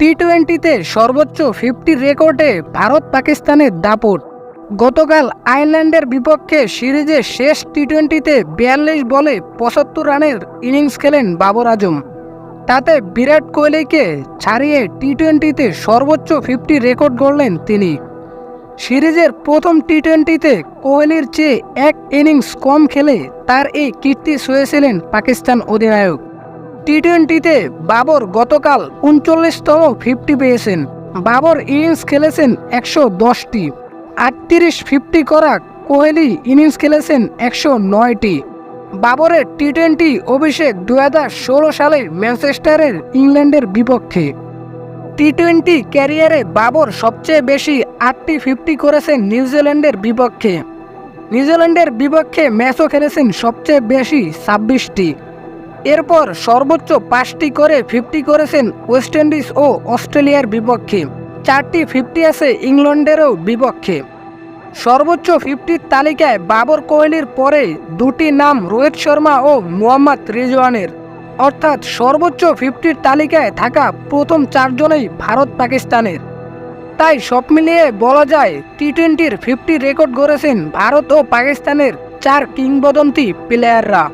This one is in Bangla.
টি টোয়েন্টিতে সর্বোচ্চ ফিফটি রেকর্ডে ভারত পাকিস্তানের দাপট। গতকাল আয়ারল্যান্ডের বিপক্ষে সিরিজের শেষ টি টোয়েন্টিতে বিয়াল্লিশ বলে পঁচাত্তর রানের ইনিংস খেলেন বাবর আজম। তাতে বিরাট কোহলিকে ছাড়িয়ে টি টোয়েন্টিতে সর্বোচ্চ ফিফটি রেকর্ড গড়লেন তিনি। সিরিজের প্রথম টি টোয়েন্টিতে কোহলির চেয়ে এক ইনিংস কম খেলে তার এই কীর্তি ছুঁয়েছিলেন পাকিস্তান অধিনায়ক। টি টোয়েন্টিতে বাবর গতকাল উনচল্লিশতম ফিফটি পেয়েছেন। বাবর ইনিংস খেলেছেন একশো দশটি। আটত্রিশ ফিফটি করা কোহলি ইনিংস খেলেছেন একশো নয়টি। বাবরের টি টোয়েন্টি অভিষেক দু হাজার ষোলো সালে ম্যানচেস্টারের ইংল্যান্ডের বিপক্ষে। টি টোয়েন্টি ক্যারিয়ারে বাবর সবচেয়ে বেশি আটটি ফিফটি করেছেন নিউজিল্যান্ডের বিপক্ষে। নিউজিল্যান্ডের বিপক্ষে ম্যাচও খেলেছেন সবচেয়ে বেশি ছাব্বিশটি। এরপর সর্বোচ্চ পাঁচটি করে ফিফটি করেছেন ওয়েস্ট ইন্ডিজ ও অস্ট্রেলিয়ার বিপক্ষে। চারটি ফিফটি আছে ইংল্যান্ডেরও বিপক্ষে। সর্বোচ্চ ফিফটির তালিকায় বাবর কোহলির পরে দুটি নাম রোহিত শর্মা ও মোহাম্মদ রিজওয়ানের। অর্থাৎ সর্বোচ্চ ফিফটির তালিকায় থাকা প্রথম চারজনেই ভারত পাকিস্তানের। তাই সব মিলিয়ে বলা যায় টি টোয়েন্টির ফিফটি রেকর্ড গড়েছেন ভারত ও পাকিস্তানের চার কিংবদন্তি প্লেয়াররা।